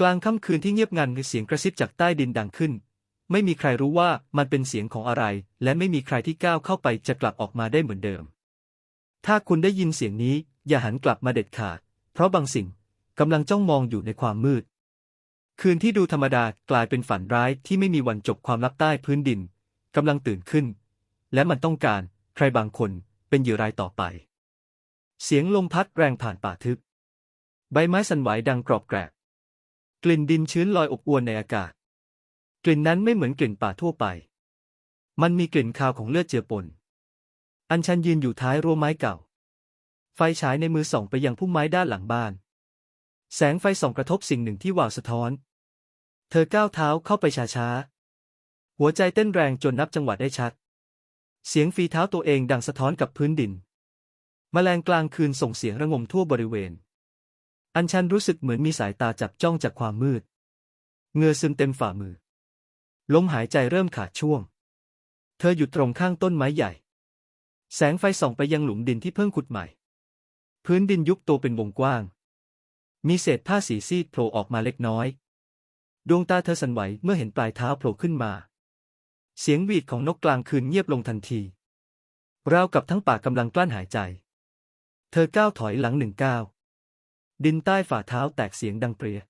กลางค่ำคืนที่เงียบงันเสียงกระซิบจากใต้ดินดังขึ้น ไม่มีใครรู้ว่ามันเป็นเสียงของอะไร และไม่มีใครที่ก้าวเข้าไปจะกลับออกมาได้เหมือนเดิม ถ้าคุณได้ยินเสียงนี้ อย่าหันกลับมาเด็ดขาด เพราะบางสิ่งกำลังจ้องมองอยู่ในความมืด คืนที่ดูธรรมดากลายเป็นฝันร้ายที่ไม่มีวันจบความลับใต้พื้นดินกำลังตื่นขึ้น และมันต้องการใครบางคนเป็นเหยื่อรายต่อไป เสียงลมพัดแรงผ่านป่าทึบ ใบไม้สั่นไหวดังกรอบแกรบ กลิ่นดินชื้นลอยอบอวนในอากาศ กลิ่นนั้นไม่เหมือนกลิ่นป่าทั่วไป มันมีกลิ่นคาวของเลือดเจือปน อัญชันยืนอยู่ท้ายรั้วไม้เก่า ไฟฉายในมือส่องไปยังพุ่มไม้ด้านหลังบ้าน แสงไฟส่องกระทบสิ่งหนึ่งที่วาวสะท้อน เธอก้าวเท้าเข้าไปช้าๆ หัวใจเต้นแรงจนนับจังหวะได้ชัด เสียงฝีเท้าตัวเองดังสะท้อนกับพื้นดินแมลงกลางคืนส่งเสียงระงมทั่วบริเวณ อัญชันรู้สึกเหมือนมีสายตาจับจ้องจากความมืด เงือซึมเต็มฝ่ามือ ลมหายใจเริ่มขาดช่วง เธอหยุดตรงข้างต้นไม้ใหญ่ แสงไฟส่องไปยังหลุมดินที่เพิ่งขุดใหม่ พื้นดินยุบตัวเป็นวงกว้าง มีเศษผ้าสีซีดโผล่ออกมาเล็กน้อย ดวงตาเธอสั่นไหวเมื่อเห็นปลายเท้าโผล่ขึ้นมา เสียงหวีดของนกกลางคืนเงียบลงทันทีราวกับทั้งป่ากำลังกลั้นหายใจ เธอก้าวถอยหลังหนึ่งก้าว ดินใต้ฝ่าเท้าแตกเสียงดังเปรีย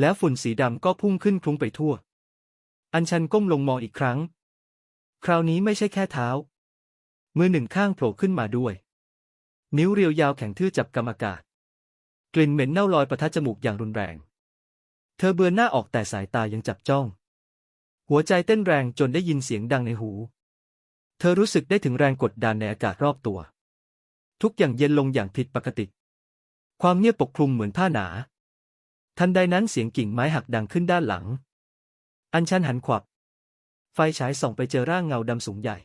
แล้วฝุ่นสีดำก็พุ่งขึ้นคลุ้งไปทั่ว อัญชันก้มลงมองอีกครั้ง คราวนี้ไม่ใช่แค่เท้า มือหนึ่งข้างโผล่ขึ้นมาด้วย นิ้วเรียวยาวแข็งทื่อจับกำอากาศ กลิ่นเหม็นเน่าลอยประทัดจมูกอย่างรุนแรง เธอเบือนหน้าออกแต่สายตายังจับจ้อง หัวใจเต้นแรงจนได้ยินเสียงดังในหู เธอรู้สึกได้ถึงแรงกดดันในอากาศรอบตัว ทุกอย่างเย็นลงอย่างผิดปกติ ความเงียบปกคลุมเหมือนผ้าหนา ทันใดนั้นเสียงกิ่งไม้หักดังขึ้นด้านหลัง อัญชันหันขวับ ไฟฉายส่องไปเจอร่างเงาดำสูงใหญ่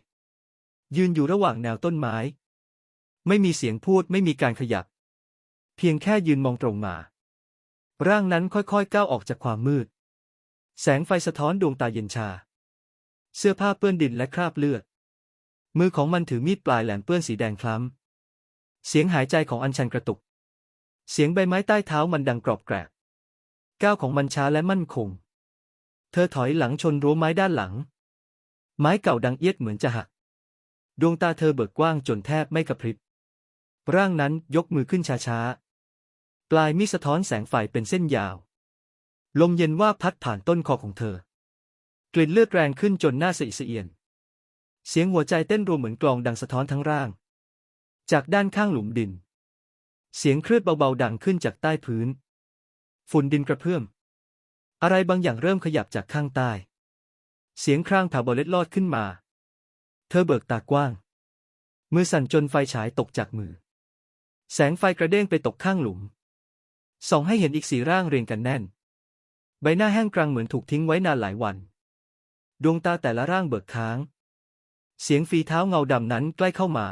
ยืนอยู่ระหว่างแนวต้นไม้ ไม่มีเสียงพูดไม่มีการขยับ เพียงแค่ยืนมองตรงมา ร่างนั้นค่อยๆก้าวออกจากความมืด แสงไฟสะท้อนดวงตาเย็นชา เสื้อผ้าเปื้อนดินและคราบเลือด มือของมันถือมีดปลายแหลมเปื้อนสีแดงคล้ำ เสียงหายใจของอัญชันกระตุก เสียงใบไม้ใต้เท้ามันดังกรอบแกรบก้าวของมันช้าและมั่นคง เธอถอยหลังชนรั้วไม้ด้านหลัง ไม้เก่าดังเอียดเหมือนจะหัก ดวงตาเธอเบิกกว้างจนแทบไม่กระพริบ ร่างนั้นยกมือขึ้นช้าๆ ปลายมีสะท้อนแสงไฟเป็นเส้นยาว ลมเย็นว่าพัดผ่านต้นคอของเธอ กลิ่นเลือดแรงขึ้นจนหน้าสะอิสะเอียน เสียงหัวใจเต้นรัวเหมือนกลองดังสะท้อนทั้งร่าง จากด้านข้างหลุมดิน เสียงคลืดเบาๆดังขึ้นจากใต้พื้น ฝุ่นดินกระเพื่อม อะไรบางอย่างเริ่มขยับจากข้างใต้ เสียงครางแผ่วเบาเล็ดลอดขึ้นมา เธอเบิกตากว้าง มือสั่นจนไฟฉายตกจากมือ แสงไฟกระเด้งไปตกข้างหลุม ส่องให้เห็นอีกสี่ร่างเรียงกันแน่น ใบหน้าแห้งกรังเหมือนถูกทิ้งไว้นานหลายวัน ดวงตาแต่ละร่างเบิกค้าง เสียงฝีเท้าเงาดำนั้นใกล้เข้ามา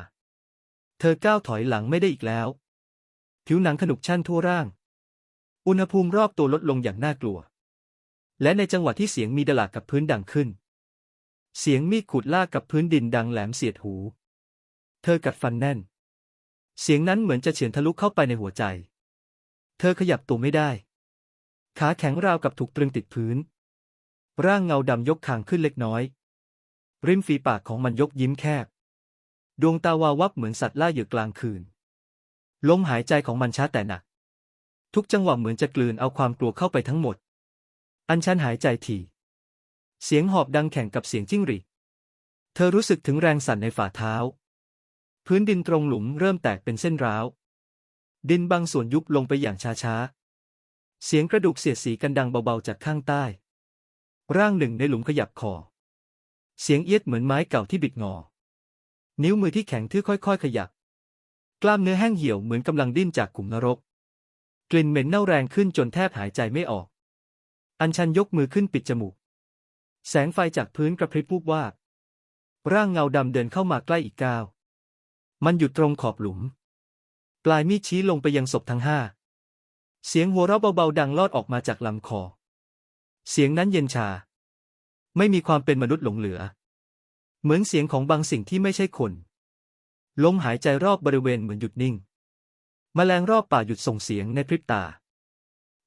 เธอก้าวถอยหลังไม่ได้อีกแล้ว ผิวหนังขนุกชั่นทั่วร่าง อุณหภูมิรอบตัวลดลงอย่างน่ากลัว และในจังหวะที่เสียงมีดลากกับพื้นดังขึ้น เสียงมีดขูดลากกับพื้นดินดังแหลมเสียดหู เธอกัดฟันแน่น เสียงนั้นเหมือนจะเฉือนทะลุเข้าไปในหัวใจ เธอขยับตัวไม่ได้ ขาแข็งราวกับถูกตรึงติดพื้น ร่างเงาดำยกคางขึ้นเล็กน้อย ริมฝีปากของมันยกยิ้มแคบ ดวงตาวาววับเหมือนสัตว์ล่าเหยื่อกลางคืน ลมหายใจของมันช้าแต่หนัก ทุกจังหวะเหมือนจะกลืนเอาความกลัวเข้าไปทั้งหมด อันชันหายใจถี่เสียงหอบดังแข่งกับเสียงจิ้งหรีดเธอรู้สึกถึงแรงสั่นในฝ่าเท้า พื้นดินตรงหลุมเริ่มแตกเป็นเส้นร้าว ดินบางส่วนยุบลงไปอย่างช้าๆ เสียงกระดูกเสียดสีกันดังเบาๆจากข้างใต้ ร่างหนึ่งในหลุมขยับคอ เสียงเอียดเหมือนไม้เก่าที่บิดงอ นิ้วมือที่แข็งทื่อค่อยๆ ขยับ กล้ามเนื้อแห้งเหี่ยวเหมือนกำลังดิ้นจากขุมนรก กลิ่นเหม็นเน่าแรงขึ้นจนแทบหายใจไม่ออก อัญชันยกมือขึ้นปิดจมูก แสงไฟจากพื้นกระพริบวูบวาบร่างเงาดำเดินเข้ามาใกล้อีกก้าว มันหยุดตรงขอบหลุม ปลายมีดชี้ลงไปยังศพทั้งห้า เสียงหัวเราะเบาๆดังลอดออกมาจากลำคอ เสียงนั้นเย็นชา ไม่มีความเป็นมนุษย์หลงเหลือ เหมือนเสียงของบางสิ่งที่ไม่ใช่คน ลมหายใจรอบบริเวณเหมือนหยุดนิ่งแมลงรอบป่าหยุดส่งเสียงในพริบตา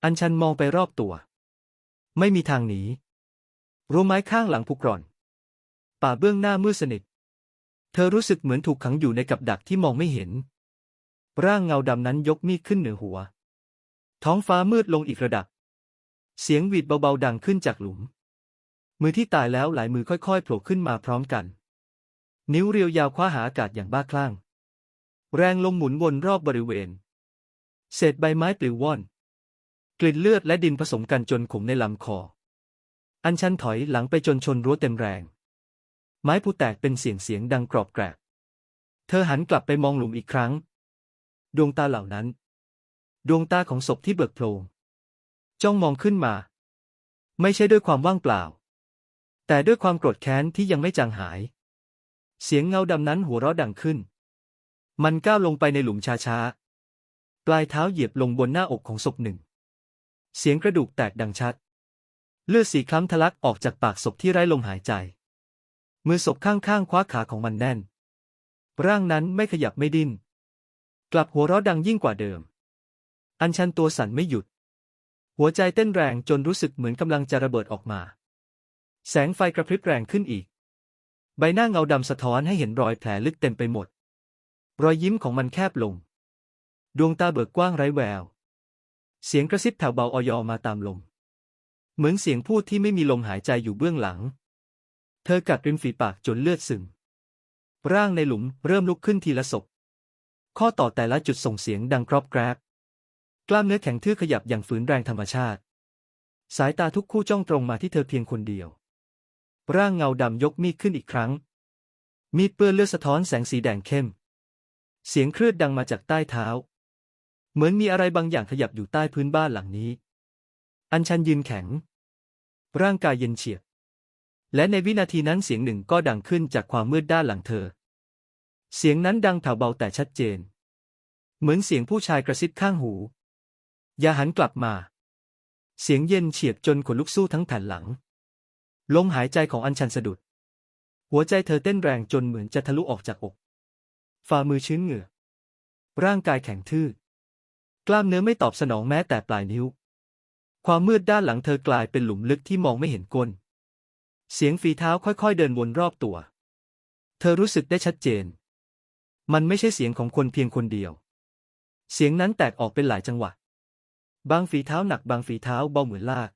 อัญชันมองไปรอบตัว ไม่มีทางหนีรั้วไม้ข้างหลังผุกร่อน ป่าเบื้องหน้ามืดสนิท เธอรู้สึกเหมือนถูกขังอยู่ในกับดักที่มองไม่เห็น ร่างเงาดำนั้นยกมีดขึ้นเหนือหัว ท้องฟ้ามืดลงอีกระดับ เสียงหวีดเบาๆดังขึ้นจากหลุม มือที่ตายแล้วหลายมือค่อยๆโผล่ขึ้นมาพร้อมกัน นิ้วเรียวยาวคว้าหาอากาศอย่างบ้าคลั่ง แรงลมหมุนวนรอบบริเวณ เศษใบไม้ปลิวว่อน กลิ่นเลือดและดินผสมกันจนขมในลำคอ อันชันถอยหลังไปจนชนรั้วเต็มแรง ไม้ผู้แตกเป็นเสียงเสียงดังกรอบแกรบ เธอหันกลับไปมองหลุมอีกครั้ง ดวงตาเหล่านั้น ดวงตาของศพที่เบิกโพลงจ้องมองขึ้นมา ไม่ใช่ด้วยความว่างเปล่า แต่ด้วยความโกรธแค้นที่ยังไม่จางหาย เสียงเงาดำนั้นหัวเราะดังขึ้น มันก้าวลงไปในหลุมช้าๆ ปลายเท้าเหยียบลงบนหน้าอกของศพหนึ่ง เสียงกระดูกแตกดังชัด เลือดสีคล้ำทะลักออกจากปากศพที่ไร้ลมหายใจ มือศพข้างๆคว้าขาของมันแน่น ร่างนั้นไม่ขยับไม่ดิ้น กลับหัวเราะดังยิ่งกว่าเดิม อันชันตัวสั่นไม่หยุด หัวใจเต้นแรงจนรู้สึกเหมือนกำลังจะระเบิดออกมา แสงไฟกระพริบแรงขึ้นอีก ใบหน้าเงาดำสะท้อนให้เห็นรอยแผลลึกเต็มไปหมด รอยยิ้มของมันแคบลง ดวงตาเบิกกว้างไร้แวว เสียงกระซิบแผ่วเบาออยอมาตามลม เหมือนเสียงพูดที่ไม่มีลมหายใจอยู่เบื้องหลัง เธอกัดริมฝีปากจนเลือดซึม ร่างในหลุมเริ่มลุกขึ้นทีละศพ ข้อต่อแต่ละจุดส่งเสียงดังกรอบแกรบ กล้ามเนื้อแข็งทื่อขยับอย่างฝืนแรงธรรมชาติ สายตาทุกคู่จ้องตรงมาที่เธอเพียงคนเดียว ร่างเงาดำยกมีดขึ้นอีกครั้ง มีดเปื้อนเลือดสะท้อนแสงสีแดงเข้ม เสียงเครืดดังมาจากใต้เท้า เหมือนมีอะไรบางอย่างขยับอยู่ใต้พื้นบ้านหลังนี้ อัญชันยืนแข็ง ร่างกายเย็นเฉียบ และในวินาทีนั้นเสียงหนึ่งก็ดังขึ้นจากความมืดด้านหลังเธอ เสียงนั้นดังแผ่วเบาแต่ชัดเจน เหมือนเสียงผู้ชายกระซิบข้างหู อย่าหันกลับมา เสียงเย็นเฉียบจนขนลุกสู้ทั้งแผ่นหลัง ลมหายใจของอัญชันสะดุด หัวใจเธอเต้นแรงจนเหมือนจะทะลุออกจากอก ฝ่ามือชื้นเหงื่อ ร่างกายแข็งทื่อ กล้ามเนื้อไม่ตอบสนองแม้แต่ปลายนิ้ว ความมืดด้านหลังเธอกลายเป็นหลุมลึกที่มองไม่เห็นก้น เสียงฝีเท้าค่อยๆเดินวนรอบตัว เธอรู้สึกได้ชัดเจน มันไม่ใช่เสียงของคนเพียงคนเดียว เสียงนั้นแตกออกเป็นหลายจังหวะ บางฝีเท้าหนักบางฝีเท้าเบาเหมือนลาก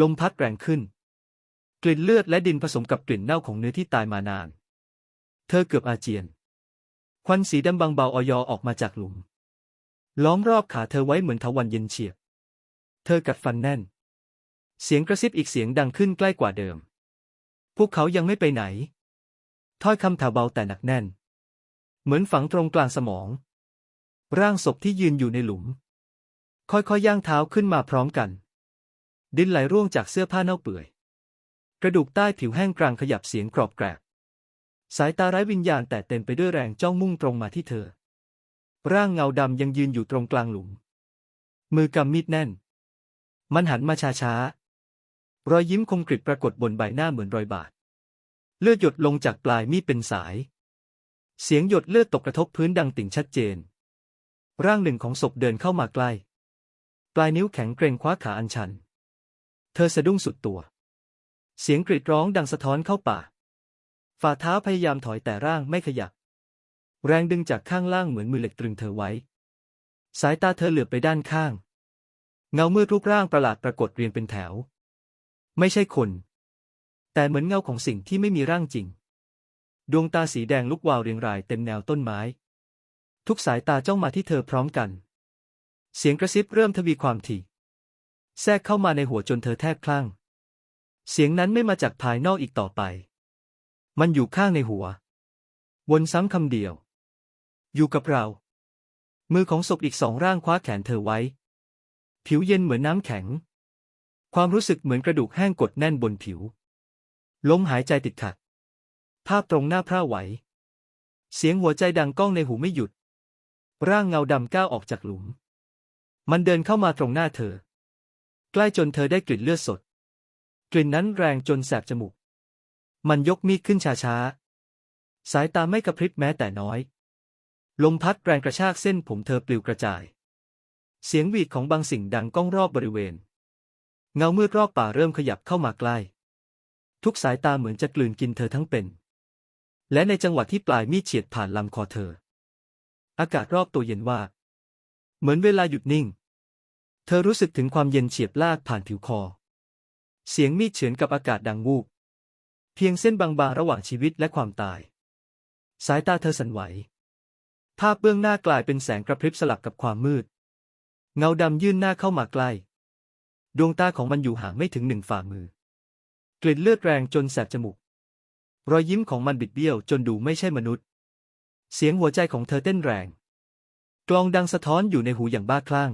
ลมพัดแรงขึ้น กลิ่นเลือดและดินผสมกับกลิ่นเน่าของเนื้อที่ตายมานาน เธอเกือบอาเจียน ควันสีดำบางเบาออยออกมาจากหลุม ล้อมรอบขาเธอไว้เหมือนทวันเย็นเฉียบ เธอกัดฟันแน่น เสียงกระซิบอีกเสียงดังขึ้นใกล้กว่าเดิม พวกเขายังไม่ไปไหน ถ้อยคำถาเบาแต่หนักแน่น เหมือนฝังตรงกลางสมอง ร่างศพที่ยืนอยู่ในหลุม ค่อยๆย่างเท้าขึ้นมาพร้อมกัน ดินไหลร่วงจากเสื้อผ้าเน่าเปื่อย กระดูกใต้ผิวแห้งกรางขยับเสียงกรอบแกรบสายตาไร้วิญญาณแต่เต็มไปด้วยแรงจ้องมุ่งตรงมาที่เธอ ร่างเงาดำยังยืนอยู่ตรงกลางหลุม มือกำมีดแน่น มันหันมาช้าๆ รอยยิ้มคมกริบปรากฏบนใบหน้าเหมือนรอยบาด เลือดหยดลงจากปลายมีดเป็นสาย เสียงหยดเลือดตกกระทบพื้นดังติ่งชัดเจน ร่างหนึ่งของศพเดินเข้ามาใกล้ ปลายนิ้วแข็งเกรงคว้าขาอัญชัน เธอสะดุ้งสุดตัว เสียงกรีดร้องดังสะท้อนเข้าป่า ฝ่าเท้าพยายามถอยแต่ร่างไม่ขยับ แรงดึงจากข้างล่างเหมือนมือเหล็กตรึงเธอไว้ สายตาเธอเหลือบไปด้านข้าง เงามืดรูปร่างประหลาดปรากฏเรียงเป็นแถว ไม่ใช่คน แต่เหมือนเงาของสิ่งที่ไม่มีร่างจริง ดวงตาสีแดงลุกวาวเรียงรายเต็มแนวต้นไม้ ทุกสายตาจ้องมาที่เธอพร้อมกัน เสียงกระซิบเริ่มทวีความถี่ แทรกเข้ามาในหัวจนเธอแทบคลั่ง เสียงนั้นไม่มาจากภายนอกอีกต่อไป มันอยู่ข้างในหัว วนซ้ำคำเดียว อยู่กับเรา มือของศพอีกสองร่างคว้าแขนเธอไว้ ผิวเย็นเหมือนน้ำแข็ง ความรู้สึกเหมือนกระดูกแห้งกดแน่นบนผิว ลมหายใจติดขัด ภาพตรงหน้าพร่าไหว เสียงหัวใจดังก้องในหูไม่หยุด ร่างเงาดำก้าวออกจากหลุม มันเดินเข้ามาตรงหน้าเธอ ใกล้จนเธอได้กลิ่นเลือดสด กลิ่นนั้นแรงจนแสบจมูก มันยกมีดขึ้นช้าๆ สายตาไม่กระพริบแม้แต่น้อย ลมพัดแรงกระชากเส้นผมเธอปลิวกระจาย เสียงหวีดของบางสิ่งดังก้องรอบบริเวณ เงามืดรอบป่าเริ่มขยับเข้ามาใกล้ ทุกสายตาเหมือนจะกลืนกินเธอทั้งเป็น และในจังหวะที่ปลายมีดเฉียดผ่านลำคอเธอ อากาศรอบตัวเย็นว่า เหมือนเวลาหยุดนิ่ง เธอรู้สึกถึงความเย็นเฉียบลากผ่านผิวคอ เสียงมีดเฉือนกับอากาศดังวูบ เพียงเส้นบางๆระหว่างชีวิตและความตาย สายตาเธอสั่นไหว ภาพเบื้องหน้ากลายเป็นแสงกระพริบสลับกับความมืด เงาดำยื่นหน้าเข้ามาใกล้ ดวงตาของมันอยู่ห่างไม่ถึงหนึ่งฝ่ามือ กลิ่นเลือดแรงจนแสบจมูก รอยยิ้มของมันบิดเบี้ยวจนดูไม่ใช่มนุษย์ เสียงหัวใจของเธอเต้นแรง กลองดังสะท้อนอยู่ในหูอย่างบ้าคลั่ง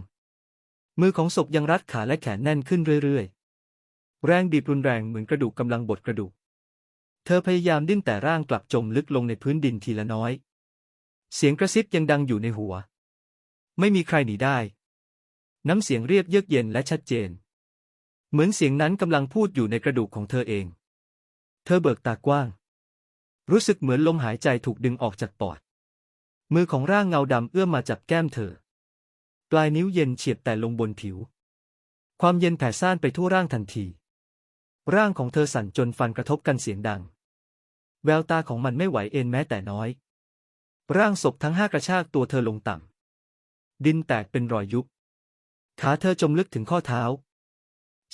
มือของศพยังรัดขาและแขนแน่นขึ้นเรื่อยๆ แรงบีบรุนแรงเหมือนกระดูกกำลังบดกระดูก เธอพยายามดิ้นแต่ร่างกลับจมลึกลงในพื้นดินทีละน้อย เสียงกระซิบยังดังอยู่ในหัว ไม่มีใครหนีได้ น้ำเสียงเรียบเยือกเย็นและชัดเจน เหมือนเสียงนั้นกำลังพูดอยู่ในกระดูกของเธอเอง เธอเบิกตากว้าง รู้สึกเหมือนลมหายใจถูกดึงออกจากปอด มือของร่างเงาดำเอื้อมมาจับแก้มเธอ ปลายนิ้วเย็นเฉียบแต่ลงบนผิว ความเย็นแผ่ซ่านไปทั่วร่างทันที ร่างของเธอสั่นจนฟันกระทบกันเสียงดัง แววตาของมันไม่ไหวเอ็นแม้แต่น้อย ร่างศพทั้งห้ากระชากตัวเธอลงต่ำ ดินแตกเป็นรอยยุบ ขาเธอจมลึกถึงข้อเท้า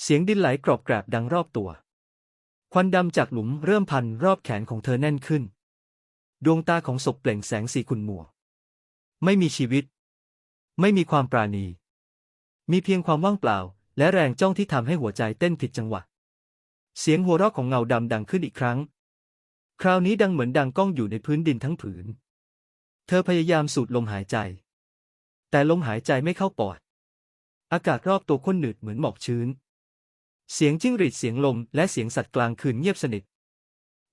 เสียงดินไหลกรอบแกรบดังรอบตัว ควันดำจากหลุมเริ่มพันรอบแขนของเธอแน่นขึ้น ดวงตาของศพเปล่งแสงสีขุ่นมัว ไม่มีชีวิต ไม่มีความปราณี มีเพียงความว่างเปล่า และแรงจ้องที่ทำให้หัวใจเต้นผิดจังหวะ เสียงหัวเราะของเงาดำดังขึ้นอีกครั้ง คราวนี้ดังเหมือนดังก้องอยู่ในพื้นดินทั้งผืน เธอพยายามสูดลมหายใจ แต่ลมหายใจไม่เข้าปอด อากาศรอบตัวข้นหนืดเหมือนหมอกชื้น เสียงจิ้งหรีดเสียงลมและเสียงสัตว์กลางคืนเงียบสนิท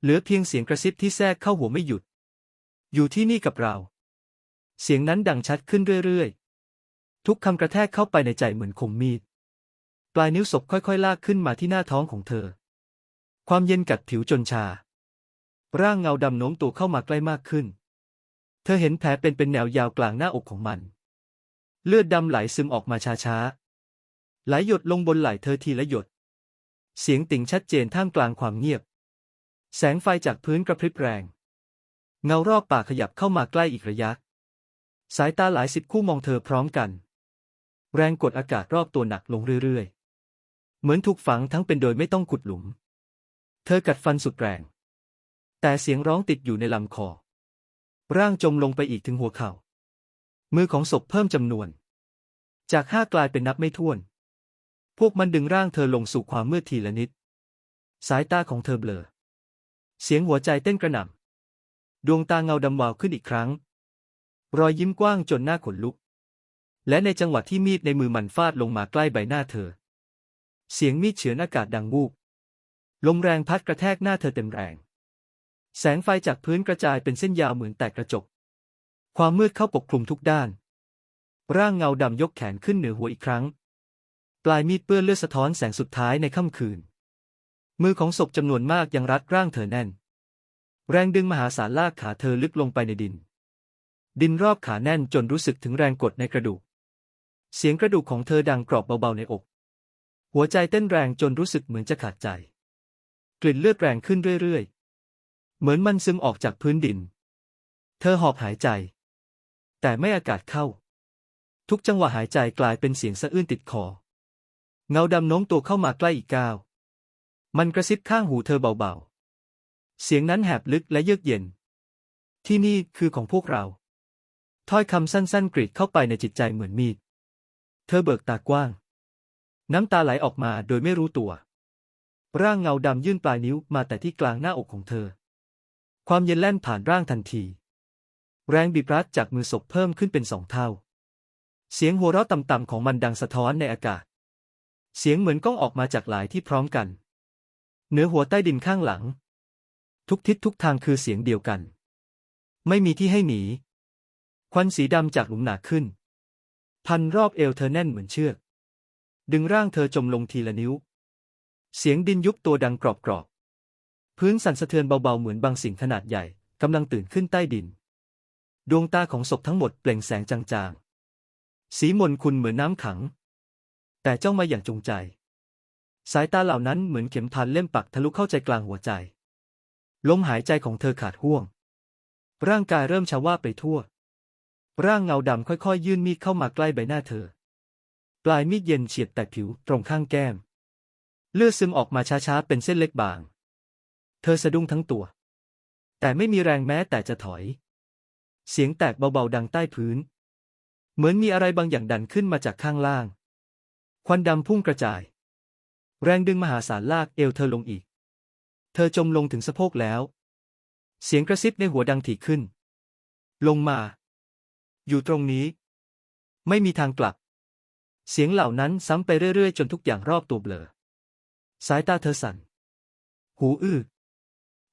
เหลือเพียงเสียงกระซิบที่แทรกเข้าหัวไม่หยุด อยู่ที่นี่กับเรา เสียงนั้นดังชัดขึ้นเรื่อยๆ ทุกคำกระแทกเข้าไปในใจเหมือนคมมีด ปลายนิ้วศพค่อยๆ ลากขึ้นมาที่หน้าท้องของเธอ ความเย็นกัดผิวจนชา ร่างเงาดำโน้มตัวเข้ามาใกล้มากขึ้น เธอเห็นแผลเป็นเป็นแนวยาวกลางหน้าอกของมัน เลือดดำไหลซึมออกมาช้าๆ ไหลหยดลงบนไหล่เธอทีละหยด เสียงติ่งชัดเจนท่ามกลางความเงียบ แสงไฟจากพื้นกระพริบแรง เงารอบปากขยับเข้ามาใกล้อีกระยะ สายตาหลายสิบคู่มองเธอพร้อมกัน แรงกดอากาศรอบตัวหนักลงเรื่อยๆ เหมือนถูกฝังทั้งเป็นโดยไม่ต้องขุดหลุม เธอกัดฟันสุดแรง แต่เสียงร้องติดอยู่ในลำคอ ร่างจมลงไปอีกถึงหัวเข่า มือของศพเพิ่มจำนวน จากห้ากลายเป็นนับไม่ถ้วน พวกมันดึงร่างเธอลงสู่ความมืดทีละนิด สายตาของเธอเบลอ เสียงหัวใจเต้นกระหน่ำ ดวงตาเงาดำวาวขึ้นอีกครั้ง รอยยิ้มกว้างจนหน้าขนลุก และในจังหวะที่มีดในมือมันฟาดลงมาใกล้ใบหน้าเธอ เสียงมีดเฉือนอากาศดังวูบ ลมแรงพัดกระแทกหน้าเธอเต็มแรง แสงไฟจากพื้นกระจายเป็นเส้นยาวเหมือนแตกกระจก ความมืดเข้าปกคลุมทุกด้าน ร่างเงาดำยกแขนขึ้นเหนือหัวอีกครั้ง ปลายมีดเปื้อนเลือดสะท้อนแสงสุดท้ายในค่ำคืน มือของศพจำนวนมากยังรัดร่างเธอแน่น แรงดึงมหาศาลลากขาเธอลึกลงไปในดิน ดินรอบขาแน่นจนรู้สึกถึงแรงกดในกระดูก เสียงกระดูกของเธอดังกรอบเบาๆในอก หัวใจเต้นแรงจนรู้สึกเหมือนจะขาดใจ กลิ่นเลือดแรงขึ้นเรื่อยๆ เหมือนมันซึมออกจากพื้นดิน เธอหอบหายใจ แต่ไม่อากาศเข้า ทุกจังหวะหายใจกลายเป็นเสียงสะอื้นติดคอ เงาดำโน้มตัวเข้ามาใกล้อีกก้าว มันกระซิบข้างหูเธอเบาๆ เสียงนั้นแหบลึกและเยือกเย็น ที่นี่คือของพวกเรา ถ้อยคำสั้นๆ กรีดเข้าไปในจิตใจเหมือนมีด เธอเบิกตากว้าง น้ำตาไหลออกมาโดยไม่รู้ตัว ร่างเงาดำยื่นปลายนิ้วมาแต่ที่กลางหน้าอกของเธอ ความเย็นแล่นผ่านร่างทันที แรงบีบรัดจากมือศพเพิ่มขึ้นเป็นสองเท่า เสียงหัวเราะต่ำๆของมันดังสะท้อนในอากาศ เสียงเหมือนก้องออกมาจากหลายที่พร้อมกัน เหนือหัวใต้ดินข้างหลัง ทุกทิศทุกทางคือเสียงเดียวกัน ไม่มีที่ให้หนี ควันสีดำจากหลุมหนาขึ้น พันรอบเอวเธอแน่นเหมือนเชือก ดึงร่างเธอจมลงทีละนิ้ว เสียงดินยุบตัวดังกรอบๆพื้นสั่นสะเทือนเบาๆเหมือนบางสิ่งขนาดใหญ่กำลังตื่นขึ้นใต้ดิน ดวงตาของศพทั้งหมดเปล่งแสงจางๆ สีมนคุณเหมือนน้ำขัง แต่จ้องมาอย่างจงใจ สายตาเหล่านั้นเหมือนเข็มพันเล่มปักทะลุเข้าใจกลางหัวใจ ลมหายใจของเธอขาดห่วง ร่างกายเริ่มชาว่าไปทั่ว ร่างเงาดำค่อยๆ ยื่นมีดเข้ามาใกล้ใบหน้าเธอ ปลายมีดเย็นเฉียดแตะผิวตรงข้างแก้ม เลือดซึมออกมาช้าๆ เป็นเส้นเล็กบาง เธอสะดุ้งทั้งตัว แต่ไม่มีแรงแม้แต่จะถอย เสียงแตกเบาๆดังใต้พื้น เหมือนมีอะไรบางอย่างดันขึ้นมาจากข้างล่าง ควันดำพุ่งกระจาย แรงดึงมหาศาลลากเอวเธอลงอีก เธอจมลงถึงสะโพกแล้ว เสียงกระซิบในหัวดังถี่ขึ้น ลงมา อยู่ตรงนี้ ไม่มีทางกลับ เสียงเหล่านั้นซ้ำไปเรื่อยๆ จนทุกอย่างรอบตัวเบลอ สายตาเธอสั่น หูอื้อ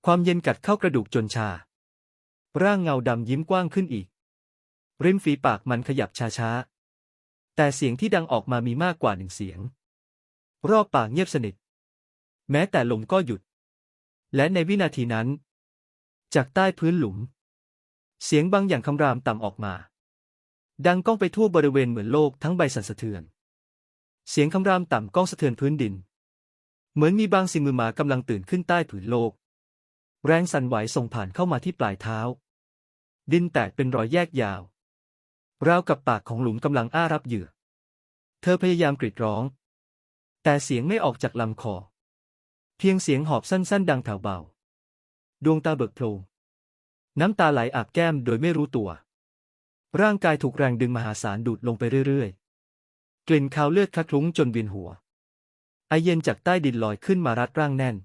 ความเย็นกัดเข้ากระดูกจนชา ร่างเงาดำยิ้มกว้างขึ้นอีก ริมฝีปากมันขยับช้าๆ แต่เสียงที่ดังออกมามีมากกว่าหนึ่งเสียง รอบปากเงียบสนิท แม้แต่ลมก็หยุด และในวินาทีนั้น จากใต้พื้นหลุม เสียงบางอย่างคำรามต่ำออกมา ดังก้องไปทั่วบริเวณเหมือนโลกทั้งใบสั่นสะเทือน เสียงคำรามต่ำก้องสะเทือนพื้นดิน เหมือนมีบางสิ่งมือหมากำลังตื่นขึ้นใต้ผืนโลก แรงสั่นไหวส่งผ่านเข้ามาที่ปลายเท้า ดินแตกเป็นรอยแยกยาว ราวกับปากของหลุมกำลังอ้ารับเหยื่อ เธอพยายามกรีดร้อง แต่เสียงไม่ออกจากลำคอ เพียงเสียงหอบสั้น ๆ ดังแผ่วเบา ดวงตาเบิกโพลงน้ำตาไหลอาบแก้มโดยไม่รู้ตัว ร่างกายถูกแรงดึงมหาศาลดูดลงไปเรื่อย ๆ กลิ่นคาวเลือดคละคลุ้งจนเวียนหัว ไอเย็นจากใต้ดินลอยขึ้นมารัดร่างแน่น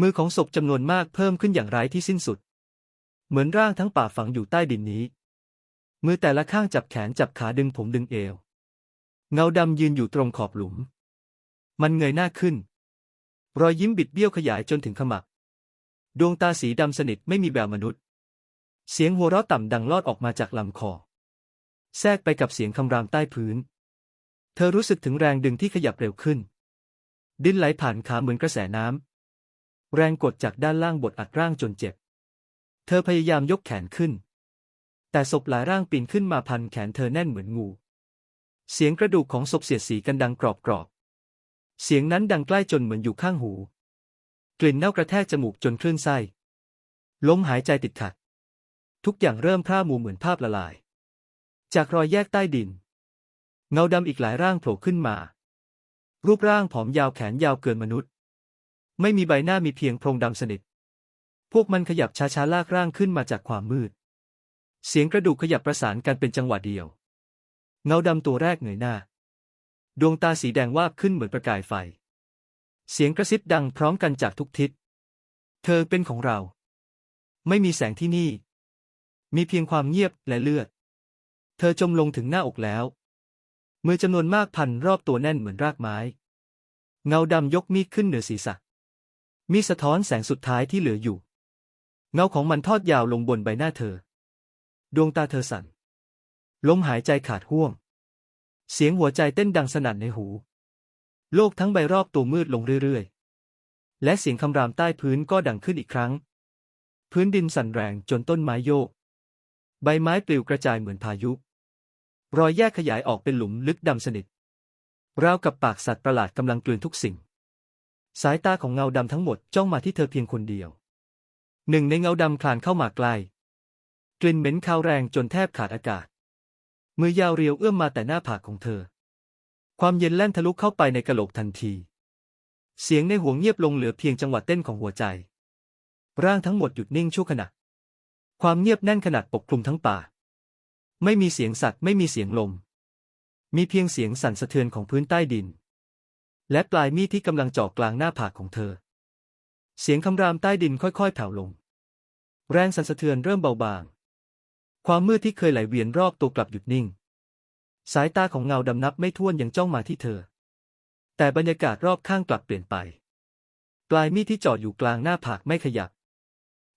มือของศพจำนวนมากเพิ่มขึ้นอย่างไร้ที่สิ้นสุด เหมือนร่างทั้งป่าฝังอยู่ใต้ดินนี้ มือแต่ละข้างจับแขนจับขาดึงผมดึงเอว เงาดำยืนอยู่ตรงขอบหลุม มันเงยหน้าขึ้น รอยยิ้มบิดเบี้ยวขยายจนถึงขมับ ดวงตาสีดำสนิทไม่มีแววมนุษย์ เสียงหัวเราะต่ำดังลอดออกมาจากลำคอ แทรกไปกับเสียงคำรามใต้พื้น เธอรู้สึกถึงแรงดึงที่ขยับเร็วขึ้น ดินไหลผ่านขาเหมือนกระแสน้ำ แรงกดจากด้านล่างบดอัดร่างจนเจ็บ เธอพยายามยกแขนขึ้น แต่ศพหลายร่างปีนขึ้นมาพันแขนเธอแน่นเหมือนงู เสียงกระดูกของศพเสียดสีกันดังกรอบกรอบเสียงนั้นดังใกล้จนเหมือนอยู่ข้างหู กลิ่นเน่ากระแทกจมูกจนคลื่นไส้ลมหายใจติดขัด ทุกอย่างเริ่มพร่ามัวเหมือนภาพละลาย จากรอยแยกใต้ดิน เงาดำอีกหลายร่างโผล่ขึ้นมา รูปร่างผอมยาวแขนยาวเกินมนุษย์ ไม่มีใบหน้ามีเพียงโพรงดำสนิท พวกมันขยับช้าๆลากร่างขึ้นมาจากความมืด เสียงกระดูกขยับประสานกันเป็นจังหวะเดียว เงาดำตัวแรกเงยหน้า ดวงตาสีแดงวาบขึ้นเหมือนประกายไฟ เสียงกระซิบดังพร้อมกันจากทุกทิศ เธอเป็นของเรา ไม่มีแสงที่นี่ มีเพียงความเงียบและเลือด เธอจมลงถึงหน้าอกแล้ว มือจำนวนมากพันรอบตัวแน่นเหมือนรากไม้ เงาดำยกมีดขึ้นเหนือศีรษะ มีสะท้อนแสงสุดท้ายที่เหลืออยู่ เงาของมันทอดยาวลงบนใบหน้าเธอ ดวงตาเธอสั่น ลมหายใจขาดห่วง เสียงหัวใจเต้นดังสนั่นในหู โลกทั้งใบรอบตัวมืดลงเรื่อยๆ และเสียงคำรามใต้พื้นก็ดังขึ้นอีกครั้ง พื้นดินสั่นแรงจนต้นไม้โยก ใบไม้ปลิวกระจายเหมือนพายุ รอยแยกขยายออกเป็นหลุมลึกดำสนิท ราวกับปากสัตว์ประหลาดกำลังกลืนทุกสิ่ง สายตาของเงาดำทั้งหมดจ้องมาที่เธอเพียงคนเดียว หนึ่งในเงาดำคลานเข้ามาใกล้ กลิ่นเหม็นคาวแรงจนแทบขาดอากาศ มือยาวเรียวเอื้อมมาแต่หน้าผากของเธอ ความเย็นแล่นทะลุเข้าไปในกะโหลกทันที เสียงในหัวเงียบลงเหลือเพียงจังหวะเต้นของหัวใจ ร่างทั้งหมดหยุดนิ่งชั่วขณะ ความเงียบแน่นขนาดปกคลุมทั้งป่า ไม่มีเสียงสัตว์ไม่มีเสียงลม มีเพียงเสียงสั่นสะเทือนของพื้นใต้ดิน และปลายมีดที่กำลังจ่อกลางหน้าผากของเธอ เสียงคำรามใต้ดินค่อยๆแผ่วลง แรงสั่นสะเทือนเริ่มเบาบาง ความมืดที่เคยไหลเวียนรอบตัวกลับหยุดนิ่ง สายตาของเงาดำนับไม่ถ้วนยังจ้องมาที่เธอ แต่บรรยากาศรอบข้างกลับเปลี่ยนไป ปลายมีดที่จอดอยู่กลางหน้าผากไม่ขยับ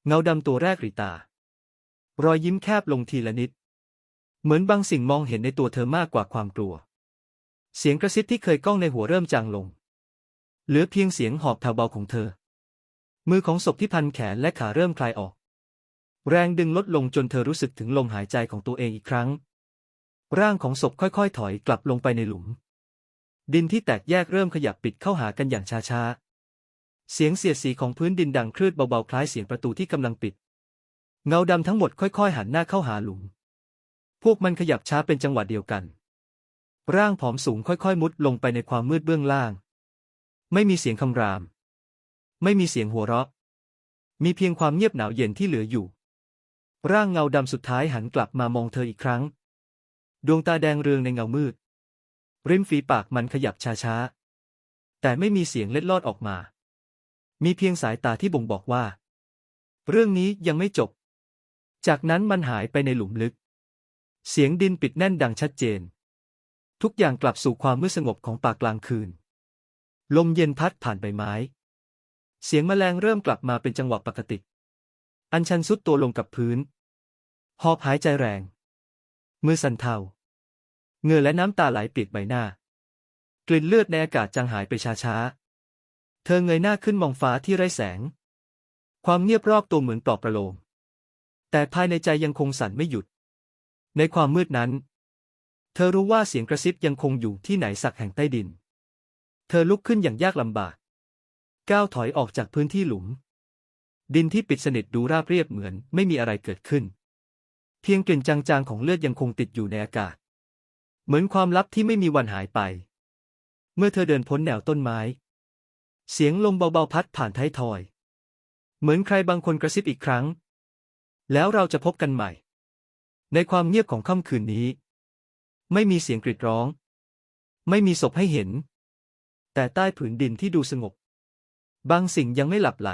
เงาดำตัวแรกหรีตา รอยยิ้มแคบลงทีละนิด เหมือนบางสิ่งมองเห็นในตัวเธอมากกว่าความกลัว เสียงกระซิบที่เคยก้องในหัวเริ่มจางลง เหลือเพียงเสียงหอบแผ่วเบาของเธอ มือของศพที่พันแขนและขาเริ่มคลายออก แรงดึงลดลงจนเธอรู้สึกถึงลมหายใจของตัวเองอีกครั้ง ร่างของศพค่อยๆ ถอยกลับลงไปในหลุม ดินที่แตกแยกเริ่มขยับปิดเข้าหากันอย่างช้าๆ เสียงเสียดสีของพื้นดินดังคลืดเบาๆคล้ายเสียงประตูที่กำลังปิด เงาดำทั้งหมดค่อยๆ หันหน้าเข้าหาหลุม พวกมันขยับช้าเป็นจังหวะเดียวกัน ร่างผอมสูงค่อยๆ มุดลงไปในความมืดเบื้องล่าง ไม่มีเสียงคำราม ไม่มีเสียงหัวเราะ มีเพียงความเงียบหนาวเย็นที่เหลืออยู่ ร่างเงาดำสุดท้ายหันกลับมามองเธออีกครั้ง ดวงตาแดงเรืองในเงามืด ริมฝีปากมันขยับช้าๆ แต่ไม่มีเสียงเล็ดลอดออกมา มีเพียงสายตาที่บ่งบอกว่า เรื่องนี้ยังไม่จบ จากนั้นมันหายไปในหลุมลึก เสียงดินปิดแน่นดังชัดเจน ทุกอย่างกลับสู่ความมืดสงบของป่ากลางคืน ลมเย็นพัดผ่านใบไม้ เสียงแมลงเริ่มกลับมาเป็นจังหวะปกติ อันชันสุดตัวลงกับพื้น หอบหายใจแรง มือสั่นเทาเหงื่อและน้ำตาไหลเปียกใบหน้า กลิ่นเลือดในอากาศจางหายไปช้าๆ เธอเงยหน้าขึ้นมองฟ้าที่ไร้แสง ความเงียบรอบตัวเหมือนปลอบประโลม แต่ภายในใจยังคงสั่นไม่หยุด ในความมืดนั้น เธอรู้ว่าเสียงกระซิบยังคงอยู่ที่ไหนสักแห่งใต้ดิน เธอลุกขึ้นอย่างยากลำบาก ก้าวถอยออกจากพื้นที่หลุม ดินที่ปิดสนิทดูราบเรียบเหมือนไม่มีอะไรเกิดขึ้น เพียงกลิ่นจางๆของเลือดยังคงติดอยู่ในอากาศ เหมือนความลับที่ไม่มีวันหายไป เมื่อเธอเดินพ้นแนวต้นไม้ เสียงลมเบาๆพัดผ่านท้ายทอย เหมือนใครบางคนกระซิบอีกครั้ง แล้วเราจะพบกันใหม่ ในความเงียบของค่ำคืนนี้ ไม่มีเสียงกรีดร้อง ไม่มีศพให้เห็น แต่ใต้ผืนดินที่ดูสงบ บางสิ่งยังไม่หลับไหล